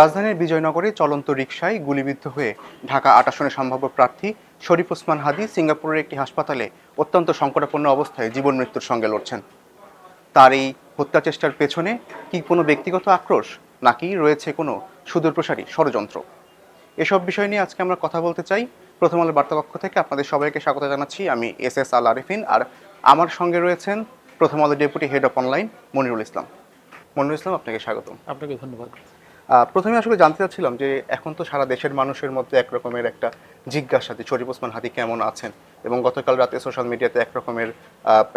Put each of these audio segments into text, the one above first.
রাজধানীর বিজয়নগরে চলন্ত রিকশায় গুলিবিদ্ধ হয়ে ঢাকা আট আসনের সম্ভাব্য প্রার্থী শরীফ ওসমান হাদি সিঙ্গাপুরের একটি হাসপাতালে অত্যন্ত সংকটাপন্ন অবস্থায় জীবন মৃত্যুর সঙ্গে লড়ছেন। তার এই হত্যা চেষ্টার পেছনে কি কোনো ব্যক্তিগত আক্রোশ, নাকি রয়েছে কোনো সুদূরপ্রসারী ষড়যন্ত্র? এসব বিষয় নিয়ে আজকে আমরা কথা বলতে চাই। প্রথম আলো বার্তাকক্ষ থেকে আপনাদের সবাইকে স্বাগত জানাচ্ছি। আমি এস এস আল আরিফিন, আর আমার সঙ্গে রয়েছেন Prothom Alo deputy head of online Monirul Islam. Monirul Islam, আপনাকে স্বাগতম। আপনাকে ধন্যবাদ। প্রথমে আসলে জানতে চাচ্ছিলাম যে এখন তো সারা দেশের মানুষের মধ্যে একরকমের একটা জিজ্ঞাসা যে শরীফ ওসমান হাদি কেমন আছেন? এবং গতকাল রাতে সোশ্যাল মিডিয়াতে একরকমের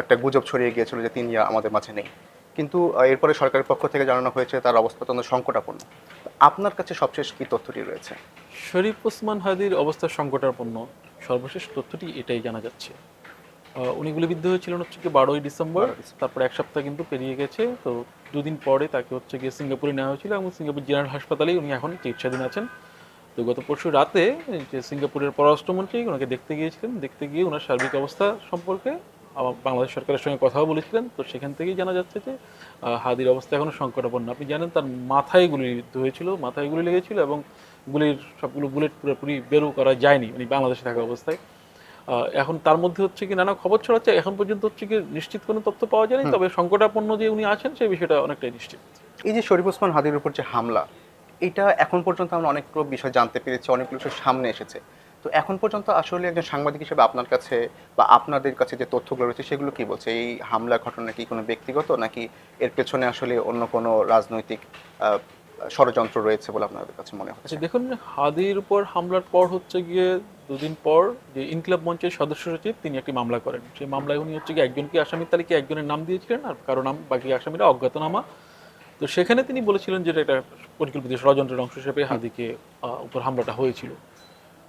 একটা গুজব ছড়িয়ে গিয়েছিল যে তিনি আমাদের মাঝে নেই। কিন্তু এরপরে সরকারের পক্ষ থেকে জানানো হয়েছে তার অবস্থা অত্যন্ত সংকটাপন্ন। আপনার কাছে সবশেষ কী তথ্যটি রয়েছে? শরীফ ওসমান হাদির অবস্থা সংকটাপন্ন। সর্বশেষ তথ্যটি এটাই জানা যাচ্ছে। উনি গুলিবিদ্ধ হয়েছিলেন হচ্ছে কি বারোই ডিসেম্বর। 12 তারপরে এক সপ্তাহ কিন্তু পেরিয়ে গেছে। তো দুদিন পরে তাকে হচ্ছে গিয়ে সিঙ্গাপুরে নেওয়া হয়েছিল এবং সিঙ্গাপুর জেনারেল হাসপাতালেই উনি এখন চিকিৎসাধীন আছেন। তো গত পরশু রাতে যে সিঙ্গাপুরের পররাষ্ট্রমন্ত্রী ওনাকে দেখতে গিয়েছিলেন। দেখতে গিয়ে ওনার সার্বিক অবস্থা সম্পর্কে আবার বাংলাদেশ সরকারের সঙ্গে কথাও বলেছিলেন। তো সেখান থেকেই জানা যাচ্ছে যে হাদির অবস্থা এখনও সংকটাপন্ন। আপনি জানেন তার মাথায় গুলি বিদ্ধ হয়েছিল মাথায় গুলি লেগেছিল এবং গুলির সবগুলো বুলেট পুরোপুরি বেরো করা যায়নি। মানে বাংলাদেশে থাকা অবস্থায়। এখন তার মধ্যে হচ্ছে কি নানা খবর ছড়াচ্ছে। এখন পর্যন্ত হচ্ছে কি নিশ্চিত কোনো তথ্য পাওয়া যায়নি। তবে সংকটাপন্ন যে উনি আছেন সেই বিষয়টা অনেকটাই নিশ্চিত। এই যে শরীফ ওসমান হাদির উপর যে হামলা এটা এখন পর্যন্ত আমরা অনেকগুলো বিষয় জানতে পেরেছি অনেকগুলো বিষয় সামনে এসেছে। তো এখন পর্যন্ত আসলে একজন সাংবাদিক হিসেবে আপনার কাছে বা আপনাদের কাছে যে তথ্যগুলো রয়েছে সেগুলো কি বলছে? এই হামলা ঘটনা কি কোনো ব্যক্তিগত নাকি এর পেছনে আসলে অন্য কোনো রাজনৈতিক আহ, ষড়যন্ত্র রয়েছে বলে আপনাদের কাছে মনে হচ্ছে? আচ্ছা দেখুন হাদির উপর হামলার পর হচ্ছে গিয়ে দুদিন পর যে ইনকলাব মঞ্চের সদস্য সচিব তিনি একটি মামলা করেন। সেই মামলায় উনি হচ্ছে গিয়ে একজনকে আসামির তালিকে একজনের নাম দিয়েছিলেন আর কারও নাম বাকি আসামিরা অজ্ঞাতনামা। তো সেখানে তিনি বলেছিলেন যে এটা পরিকল্পিত ষড়যন্ত্রের অংশ হিসেবে হাদিকে উপর হামলাটা হয়েছিল।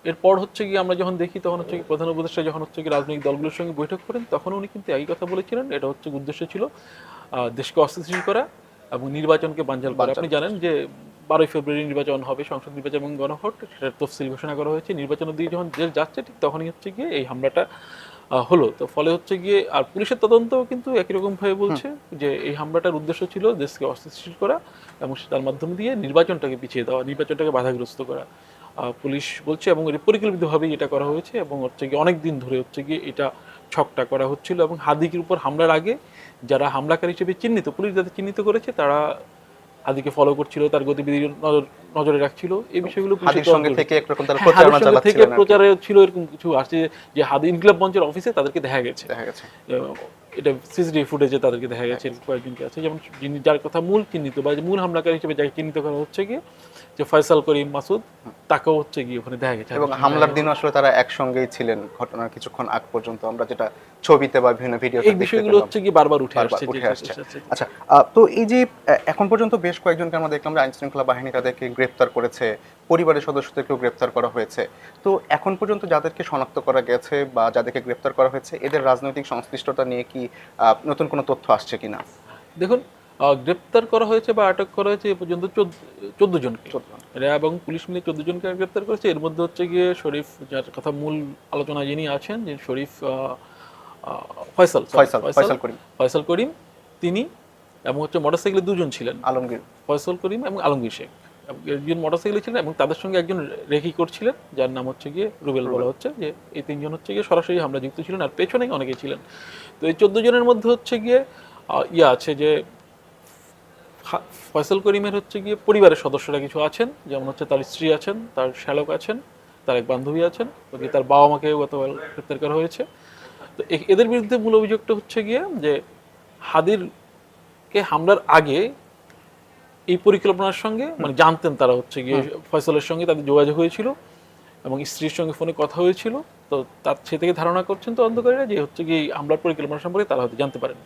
এরপর হচ্ছে কি আমরা যখন দেখি তখন হচ্ছে কি প্রধান উপদেষ্টা যখন হচ্ছে কি রাজনৈতিক দলগুলোর সঙ্গে বৈঠক করেন তখন উনি কিন্তু একই কথা বলেছিলেন। এটা হচ্ছে উদ্দেশ্য ছিল আহ, দেশকে অস্থিতিশীল করা এবং নির্বাচনকে বানচাল করা। আপনি জানেন যে বারোই ফেব্রুয়ারি নির্বাচন হবে সংসদ নির্বাচন এবং গণভোট সেটার তফসিল ঘোষণা করা হয়েছে। নির্বাচনের দিকে যখন দেশ যাচ্ছে ঠিক তখনই হচ্ছে গিয়ে এই হামলাটা হলো। তো ফলে হচ্ছে গিয়ে আর পুলিশের তদন্ত কিন্তু একই রকম ভাবে বলছে যে এই হামলাটার উদ্দেশ্য ছিল দেশকে অস্থিতিশীল করা এবং তার মাধ্যম দিয়ে নির্বাচনটাকে পিছিয়ে দেওয়া নির্বাচনটাকে বাধাগ্রস্ত করা। পুলিশ বলছে এবং এর পরিকল্পিতভাবেই এটা করা হয়েছে এবং হচ্ছে গিয়ে অনেক দিন ধরে হচ্ছে গিয়ে এটা ছকটা করা হচ্ছিল এবং হাদিকের উপর হামলার আগে যারা হামলাকারী হিসেবে চিহ্নিত পুলিশ যাদের চিহ্নিত করেছে তারা হাদিকে ফলো করছিল তার গতিবিধি নজর নজরে রাখছিল এই বিষয়গুলো হাদির সঙ্গে থেকে একরকম তারা হ্যাঁ, প্রচারণা থেকে। প্রচারে ছিল এরকম কিছু আসছে যে হাদি ইনকিলাব মঞ্চের অফিসে তাদেরকে দেখা গেছে। দেখা গেছে। এটা সিসিটিভি ফুটেজে তাদেরকে দেখা গেছে কয়েকজনকে আছে। যেমন যিনি যার কথা মূল চিহ্নিত বা মূল হামলাকারী হিসেবে যাকে চিহ্নিত করা হচ্ছে গিয়ে যে ফয়সাল করিম মাসুদ তাকেও হচ্ছে গিয়ে ওখানে দেখা গেছে। এবং হামলার দিন আসলে তারা একসঙ্গেই ছিলেন ঘটনার কিছুক্ষণ আগ পর্যন্ত। আমরা যেটা ছবিতে বা বিভিন্ন ভিডিওতে এই বিষয়গুলো হচ্ছে কি বারবার উঠে আসছে। আচ্ছা, তো এই যে এখন পর্যন্ত বেশ কয়েকজনকে আমরা দেখলাম যে আইন শৃঙ্খলা বাহিনী তাদেরকে গ্রেপ্তার করেছে পরিবারের সদস্যদেরকেও গ্রেপ্তার করা হয়েছে। তো এখন পর্যন্ত যাদেরকে শনাক্ত করা গেছে বা যাদেরকে গ্রেপ্তার করা হয়েছে এদের রাজনৈতিক সংশ্লিষ্টতা নিয়ে কি আহ, নতুন কোনো তথ্য আসছে কিনা? দেখুন গ্রেপ্তার করা হয়েছে বা আটক করা হয়েছে এ পর্যন্ত চোদ্দ জনকে। র্যাব এবং পুলিশ মিলে চোদ্দ জনকে গ্রেপ্তার করেছে। এর মধ্যে হচ্ছে গিয়ে শরীফ যার কথা মূল আলোচনা যিনি আছেন যে শরীফ ফয়সাল ফয়সাল করিম। ফয়সাল করিম তিনি এবং হচ্ছে মোটরসাইকেলে দুজন ছিলেন। আলমগীর। ফয়সাল করিম এবং আলমগীর শেখ। একজন মোটরসাইকেলে ছিলেন এবং তাদের সঙ্গে একজন রেকি করছিলেন যার নাম হচ্ছে গিয়ে রুবেল বলা হচ্ছে যে এই তিনজন হচ্ছে গিয়ে সরাসরি হামলা যুক্ত ছিলেন আর পেছনে অনেকে ছিলেন। তো এই চোদ্দ জনের মধ্যে হচ্ছে গিয়ে ইয়ে আছে যে ফয়সল করিমের হচ্ছে গিয়ে পরিবারের সদস্যরা কিছু আছেন যেমন হচ্ছে তার স্ত্রী আছেন তার শ্যালক আছেন তার এক বান্ধবী আছেন তার বাবা মাকেও গতকাল গ্রেপ্তার করা হয়েছে। তো এদের বিরুদ্ধে মূল অভিযোগটা হচ্ছে গিয়ে যে হাদিরকে হামলার আগে এই পরিকল্পনার সঙ্গে মানে জানতেন তারা হচ্ছে গিয়ে ফয়সলের সঙ্গে তাদের যোগাযোগ হয়েছিল এবং স্ত্রীর সঙ্গে ফোনে কথা হয়েছিল। তো তার সে থেকে ধারণা করছেন তো অন্ধকারীরা যে হচ্ছে গিয়ে হামলার পরিকল্পনা সম্পর্কে তারা হয়তো জানতে পারেন।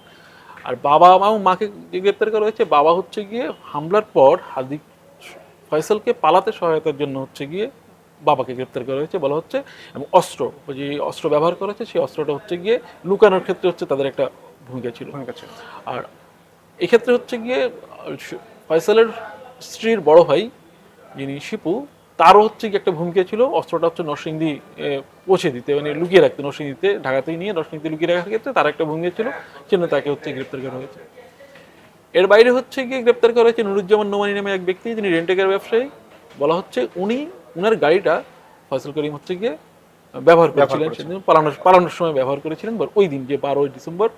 আর বাবা মা এবং মাকে গ্রেপ্তার করা হয়েছে বাবা হচ্ছে গিয়ে হামলার পর হাদিক ফয়সলকে পালাতে সহায়তার জন্য হচ্ছে গিয়ে বাবাকে গ্রেপ্তার করা হয়েছে বলা হচ্ছে এবং অস্ত্র ওই যে অস্ত্র ব্যবহার করা হচ্ছে সেই অস্ত্রটা হচ্ছে গিয়ে লুকানোর ক্ষেত্রে হচ্ছে তাদের একটা ভূমিকা ছিল। আর এক্ষেত্রে হচ্ছে গিয়ে ফয়সালের স্ত্রীর বড় ভাই যিনি শিপু তারও হচ্ছে কি একটা ভূমিকা ছিল অস্ত্রটা হচ্ছে নরসিংদী পৌঁছে দিতে মানে লুকিয়ে রাখতে নরসিংদীতে ঢাকাতেই নিয়ে নরসিংদীতে লুকিয়ে রাখার ক্ষেত্রে তার একটা ভূমিকা ছিল সেজন্য তাকে হচ্ছে গ্রেপ্তার করা হয়েছে। এর বাইরে হচ্ছে গিয়ে গ্রেপ্তার করা হয়েছে নুরুজ্জামান নোমানি নামে এক ব্যক্তি যিনি রেন্টেকার ব্যবসায়ী। বলা হচ্ছে উনি উনার গাড়িটা ফয়সল করিম হচ্ছে গিয়ে ব্যবহার করেছিলেন সেদিন পালানোর পালানোর সময় ব্যবহার করেছিলেন ওই দিন যে বারোই ডিসেম্বর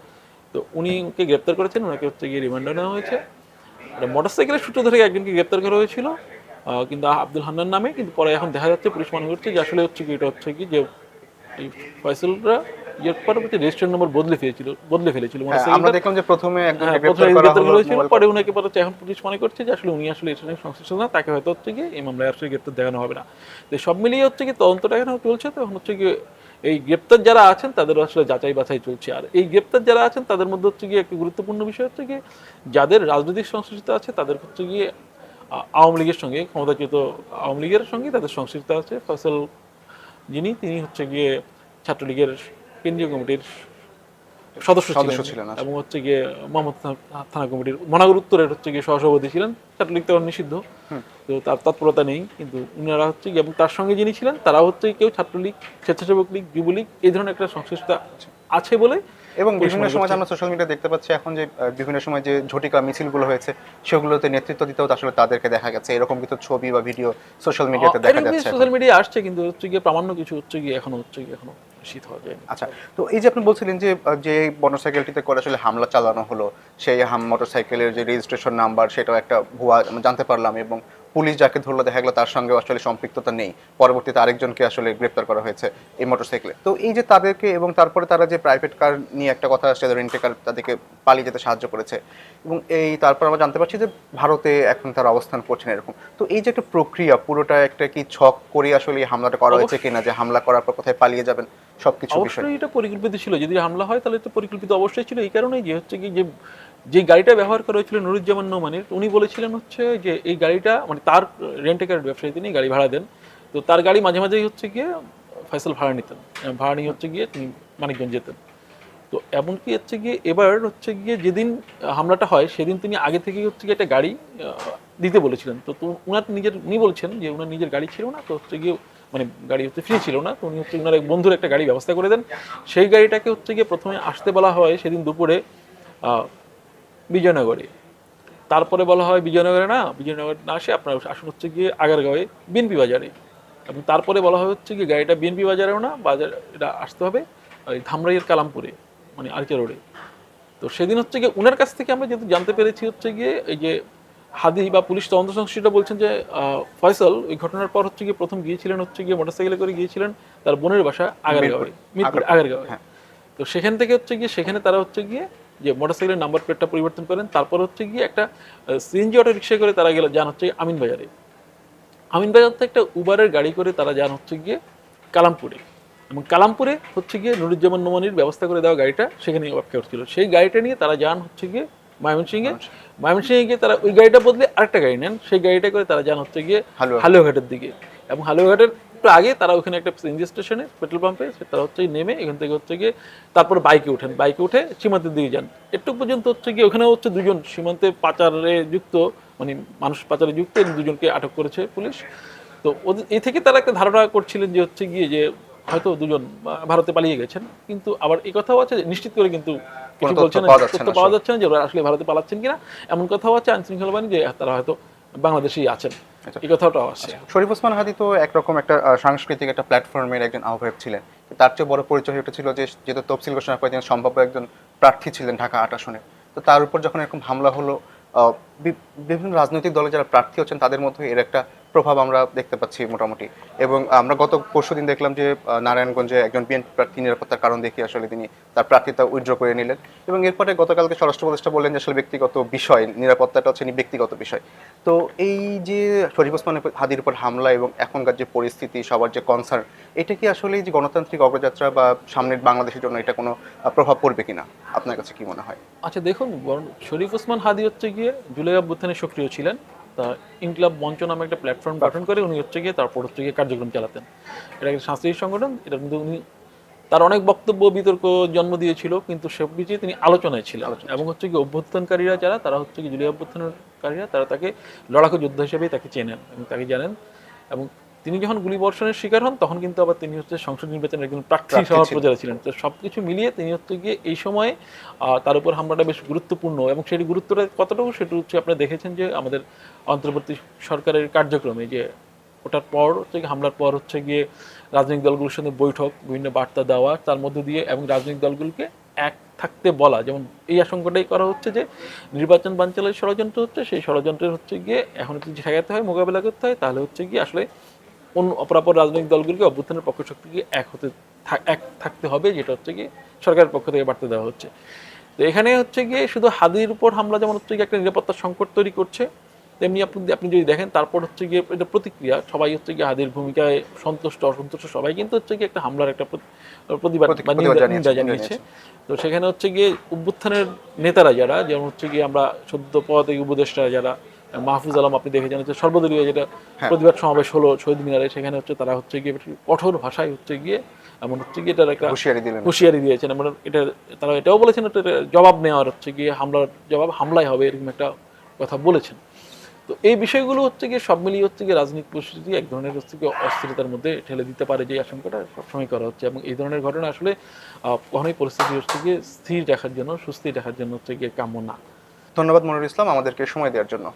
তো উনি ওকে গ্রেপ্তার করেছেন ওনাকে হচ্ছে গিয়ে রিমান্ডে নেওয়া হয়েছে। মোটর সাইকেলের সূত্র ধরে একজনকে গ্রেপ্তার করা হয়েছিল কিন্তু আব্দুল হান্নান নামে কিন্তু পরে এখন দেখা যাচ্ছে পুলিশ মনে করছে যে আসলে হচ্ছে কি এটা হচ্ছে কি যে এই ফয়সলরা ইয়ের পরবর্তী রেজিস্ট্রেশন নম্বর বদলে ফেলেছিল বদলে ফেলেছিল হ্যাঁ, আমরা দেখলাম যে প্রথমে একজন হ্যাঁ, গ্রেপ্তার করা হয়েছিল পরে উনাকে পরে এখন পুলিশ মনে করছে যে আসলে উনি আসলে এর সঙ্গে সংশ্লিষ্ট না তাকে হয়তো হচ্ছে কি এই মামলায় আসলে গ্রেপ্তার দেখানো হবে না। তো সব মিলিয়ে হচ্ছে কি তদন্তটা এখন চলছে তখন হচ্ছে কি এই গ্রেপ্তার যারা আছেন, তাদের আসলে যাচাই বাছাই চলছে। আর এই গ্রেপ্তার যারা আছেন, তাদের মধ্যে হচ্ছে গিয়ে একটি গুরুত্বপূর্ণ বিষয় হচ্ছে গিয়ে, যাদের রাজনৈতিক সংশ্লিষ্ট আছে, তাদের হচ্ছে গিয়ে আওয়ামী লীগের সঙ্গে, ক্ষমতাচ্যুত আওয়ামী লীগের সঙ্গে তাদের সংশ্লিষ্ট আছে। ফসল যিনি, তিনি হচ্ছে গিয়ে ছাত্রলীগের কেন্দ্রীয় কমিটির সদস্য সদস্য ছিলেন আচ্ছা। এবং হচ্ছে গিয়ে মোহাম্মদ থানা- কমিটির উত্তরের হচ্ছে গিয়ে সহসভাপতি ছিলেন। ছাত্রলীগ নিষিদ্ধ। তো তার তৎপরতা নেই। কিন্তু উনারা হচ্ছে এবং তার সঙ্গে যিনি ছিলেন তারা হচ্ছে কেউ ছাত্রলীগ স্বেচ্ছাসেবক লীগ যুবলীগ এই ধরনের একটা সংশ্লিষ্ট আছে বলে এবং বিভিন্ন সময় আমরা সোশ্যাল মিডিয়া দেখতে পাচ্ছি এখন যে বিভিন্ন সময় যে ঝটিকা মিছিলগুলো হয়েছে সেগুলোতে নেতৃত্ব দিতেও আসলে তাদেরকে দেখা গেছে। এরকম কিছু ছবি বা ভিডিও সোশ্যাল মিডিয়াতে দেখা যাচ্ছে সোশ্যাল মিডিয়া আসছে কিন্তু হচ্ছে গিয়ে প্রামাণ্য কিছু হচ্ছে গিয়ে এখনও হচ্ছে গিয়ে এখনও শীত যায়নি আচ্ছা তো এই যে আপনি বলছিলেন যে যে মোটরসাইকেলটিতে করে আসলে হামলা চালানো হলো সেই হাম মোটরসাইকেলের যে রেজিস্ট্রেশন নাম্বার সেটাও একটা ভুয়া জানতে পারলাম এবং পুলিশ যাকে ধরলো দেখা গেলো তার সঙ্গে আসলে সম্পৃক্ততা নেই। পরবর্তীতে আরেকজনকে আসলে গ্রেপ্তার করা হয়েছে এই মোটরসাইকেলে। তো এই যে তাদেরকে এবং তারপরে তারা যে প্রাইভেট কার নিয়ে একটা কথা আসছে রেন্টে কার তাদেরকে পালিয়ে যেতে সাহায্য করেছে এবং এই তারপর আমরা জানতে পারছি যে ভারতে এখন তারা অবস্থান করছেন এরকম। তো এই যে একটা প্রক্রিয়া পুরোটা একটা কি ছক করে আসলে হামলাটা করা হয়েছে কিনা যে হামলা করার পর কোথায় পালিয়ে যাবেন? সবকিছু অবশ্যই এটা পরিকল্পিত ছিল। যদি হামলা হয়, তাহলে তো পরিকল্পিত অবশ্যই ছিল। এই কারণেই যে হচ্ছে কি, যে যে গাড়িটা ব্যবহার করা হয়েছিল নুরুজ্জামান নোমানের, উনি বলেছিলেন হচ্ছে যে, এই গাড়িটা মানে তার রেন্টেকার ব্যবসায়ী তিনি গাড়ি ভাড়া দেন। তো তার গাড়ি মাঝে মাঝেই হচ্ছে গিয়ে ফয়সাল ভাড়া নিতেন। ভাড়া নিয়ে হচ্ছে গিয়ে তিনি মানিকগঞ্জ যেতেন। তো এমনকি হচ্ছে গিয়ে এবার হচ্ছে গিয়ে যেদিন হামলাটা হয়, সেদিন তিনি আগে থেকে হচ্ছে গিয়ে একটা গাড়ি দিতে বলেছিলেন। তো তো উনার নিজের, উনি বলছেন যে, উনার নিজের গাড়ি ছিল না, তো হচ্ছে গিয়ে মানে গাড়ি হচ্ছে ফ্রি ছিল না, তো উনি হচ্ছে ওনার এক বন্ধুর একটা গাড়ি ব্যবস্থা করে দেন। সেই গাড়িটাকে হচ্ছে গিয়ে প্রথমে আসতে বলা হয় সেদিন দুপুরে বিজয়নগরে। তারপরে বলা হয় বিজয়নগরে না বিজয়নগরে না আসে, আপনার আসুন হচ্ছে গিয়ে আগারগাঁওয়ে, বিএনপি বাজারে। এবং তারপরে বলা হয় হচ্ছে গিয়ে গাড়িটা বিএনপি বাজারেও না, বাজার, এটা আসতে হবে ওই ধামরাইয়ের কালামপুরে মানে আরকে রোডে। তো সেদিন হচ্ছে গিয়ে উনার কাছ থেকে আমরা যেহেতু জানতে পেরেছি হচ্ছে গিয়ে, এই যে হাদি বা পুলিশ তদন্ত সংশ্লিষ্ট বলছেন যে ফয়সাল ওই ঘটনার পর হচ্ছে গিয়ে প্রথম গিয়েছিলেন হচ্ছে গিয়ে মোটরসাইকেলে করে গিয়েছিলেন তার বোনের বাসা আগারগাঁওয়ে মিরপুর আগারগাঁওয়ে হ্যাঁ। তো সেখান থেকে হচ্ছে গিয়ে সেখানে তারা হচ্ছে গিয়ে যে মোটরসাইকেলের নাম্বার প্লেটটা পরিবর্তন করেন তারপর হচ্ছে গিয়ে একটা সিএনজি অটো রিক্সা করে তারা গেল যান হচ্ছে আমিন বাজারে। আমিন বাজার থেকে একটা উবারের গাড়ি করে তারা যান হচ্ছে গিয়ে কালামপুরে এবং কালামপুরে হচ্ছে গিয়ে নুরুজ্জামান নোমানির ব্যবস্থা করে দেওয়া গাড়িটা সেখানে অপেক্ষা করছিল। সেই গাড়িটা নিয়ে তারা যান হচ্ছে গিয়ে ময়মনসিংহে? ময়মনসিংহে। গিয়ে তারা ওই গাড়িটা বদলে আরেকটা গাড়ি নেন। সেই গাড়িটা করে তারা যান হচ্ছে গিয়ে হালুয়াঘাটের দিকে। এবং হালুয়াঘাটের একটু আগে তারা ওখানে একটা সিএনজি স্টেশনে পেট্রোল পাম্পে তারা হচ্ছে নেমে এখান থেকে হচ্ছে গিয়ে তারপর বাইকে ওঠেন বাইকে উঠে সীমান্তের দিকে যান। একটু পর্যন্ত হচ্ছে গিয়ে ওখানে হচ্ছে দুজন সীমান্তে পাচারে যুক্ত মানে মানুষ পাচারে যুক্ত দুজনকে আটক করেছে পুলিশ। তো ওদের এই থেকে তারা একটা ধারণা করছিলেন যে হচ্ছে গিয়ে যে হয়তো দুজন ভারতে পালিয়ে গেছেন। কিন্তু আবার এই কথাও আছে নিশ্চিত করে কিন্তু কিছু না পাওয়া যাচ্ছে তথ্য না পাওয়া যাচ্ছে না যে ওরা আসলে ভারতে পালাচ্ছেন কিনা এমন কথাও আছে আইন শৃঙ্খলা বাহিনী যে তারা হয়তো বাংলাদেশেই আছেন। আচ্ছা। এই কথাটাও আছে। শরীফ ওসমান হাদি তো একরকম একটা সাংস্কৃতিক একটা প্ল্যাটফর্মের একজন আহ্বায়ক ছিলেন। তার চেয়ে বড় পরিচয় এটা ছিল যে যেহেতু তফসিল ঘোষণা করে তিনি সম্ভাব্য একজন প্রার্থী ছিলেন ঢাকা আট আসনে। তো তার উপর যখন এরকম হামলা হলো আহ, বিভিন্ন রাজনৈতিক দলে যারা প্রার্থী হচ্ছেন তাদের মধ্যে এর একটা প্রভাব আমরা দেখতে পাচ্ছি মোটামুটি। এবং আমরা গত পরশুদিন দেখলাম যে নারায়ণগঞ্জে একজন বিএনপি প্রার্থী নিরাপত্তার কারণ দেখিয়ে আসলে তিনি তার প্রার্থিতা উইথড্র করে নিলেন। এবং এরপরে গতকালকে স্বরাষ্ট্র উপদেষ্টা বললেন যে, আসলে ব্যক্তিগত বিষয়, নিরাপত্তাটা হচ্ছে ব্যক্তিগত বিষয়। তো এই যে শরীফ ওসমান হাদির উপর হামলা এবং এখনকার যে পরিস্থিতি, সবার যে কনসার্ন এটা কি আসলে যে গণতান্ত্রিক অগ্রযাত্রা বা সামনের বাংলাদেশের জন্য এটা কোনো প্রভাব পড়বে কিনা? আপনার কাছে কি মনে হয়? আচ্ছা দেখুন শরীফ ওসমান হাদি হচ্ছে গিয়ে জুলাই অভ্যুত্থানে সক্রিয় ছিলেন। তা ইনকলাব মঞ্চ নামে একটা প্ল্যাটফর্ম গঠন করে উনি হচ্ছে গিয়ে তারপর হচ্ছে গিয়ে কার্যক্রম চালাতেন। এটা একটা সাংস্কৃতিক সংগঠন এটা কিন্তু উনি তার অনেক বক্তব্য বিতর্ক জন্ম দিয়েছিল কিন্তু সব কিছুই তিনি আলোচনায় ছিলেন। এবং হচ্ছে কি অভ্যুত্থানকারীরা যারা তারা হচ্ছে কি জুলিয়া অভ্যুত্থানকারীরা তারা তাকে লড়াকু যোদ্ধা হিসেবেই তাকে চেনেন এবং তাকে জানেন। এবং তিনি যখন গুলি বর্ষণের শিকার হন তখন কিন্তু আবার তিনি হচ্ছে সংসদ নির্বাচনের একজন প্রার্থী সহ। প্রচারে ছিলেন তো সবকিছু মিলিয়ে তিনি হচ্ছে গিয়ে এই সময়ে তার উপর হামলাটা বেশ গুরুত্বপূর্ণ এবং সেটি গুরুত্বটা কতটুকু সেটা হচ্ছে আপনারা দেখেছেন যে আমাদের অন্তর্বর্তী সরকারের কার্যক্রমে যে ওটার পর হচ্ছে হামলার পর হচ্ছে গিয়ে রাজনৈতিক দলগুলোর সঙ্গে বৈঠক বিভিন্ন বার্তা দেওয়া তার মধ্যে দিয়ে এবং রাজনৈতিক দলগুলোকে এক থাকতে বলা যেমন এই আশঙ্কাটাই করা হচ্ছে যে নির্বাচন বাঞ্চালের ষড়যন্ত্র হচ্ছে সেই ষড়যন্ত্রের হচ্ছে গিয়ে এখন যদি ঠেকাতে হয় মোকাবেলা করতে হয় তাহলে হচ্ছে গিয়ে আসলে অন্য অপরাপর রাজনৈতিক দলগুলোকে অভ্যুত্থানের পক্ষ শক্তিকে এক হতে এক থাকতে হবে যেটা হচ্ছে গিয়ে সরকারের পক্ষ থেকে বার্তা দেওয়া হচ্ছে। তো এখানে হচ্ছে গিয়ে শুধু হাদির উপর হামলা যেমন হচ্ছে গিয়ে একটা নিরাপত্তা সংকট তৈরি করছে তেমনি আপনি আপনি যদি দেখেন তারপর হচ্ছে গিয়ে এটা প্রতিক্রিয়া সবাই হচ্ছে গিয়ে হাদির ভূমিকায় সন্তুষ্ট অসন্তুষ্ট সবাই কিন্তু হচ্ছে গিয়ে একটা হামলার একটা প্রতিবাদ জানিয়েছে, তো সেখানে হচ্ছে গিয়ে অভ্যুত্থানের নেতারা যারা যেমন হচ্ছে গিয়ে আমরা সদ্য পদ উপদেষ্টা যারা মাহফুজ আলম আপনি দেখে জানেন যে সর্বদলীয় যেটা হ্যাঁ। প্রতিবাদ সমাবেশ হলো শহীদ মিনারে সেখানে হচ্ছে তারা হচ্ছে গিয়ে কঠোর ভাষায় হচ্ছে গিয়ে এমন হচ্ছে গিয়ে এটার একটা হুঁশিয়ারি দিলেন। হুঁশিয়ারি দিয়েছেন। আমরা এটা তারা এটাও বলেছেন এটা জবাব নেওয়ার হচ্ছে গিয়ে হামলার জবাব হামলাই হবে এরকম একটা কথা বলেছেন। তো এই বিষয়গুলো হচ্ছে গিয়ে সব মিলিয়ে হচ্ছে গিয়ে রাজনৈতিক পরিস্থিতি এক ধরনের হচ্ছে গিয়ে অস্থিরতার মধ্যে ঠেলে দিতে পারে যে আশঙ্কাটা সবসময় করা হচ্ছে এবং এই ধরনের ঘটনা আসলে কখনোই পরিস্থিতি হচ্ছে গিয়ে স্থির রাখার জন্য সুস্থির রাখার জন্য হচ্ছে গিয়ে কাম্য না। ধন্যবাদ মনিরুল ইসলাম আমাদেরকে সময় দেওয়ার জন্য।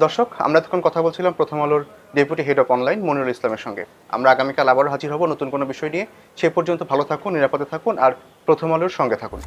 দর্শক, আমরা তখন কথা বলছিলাম প্রথম আলোর deputy head of online Monirul ইসলামের সঙ্গে। আমরা আগামীকাল আবারও হাজির হব নতুন কোনো বিষয় নিয়ে। সে পর্যন্ত ভালো থাকুন, নিরাপদে থাকুন, আর প্রথম আলোর সঙ্গে থাকুন।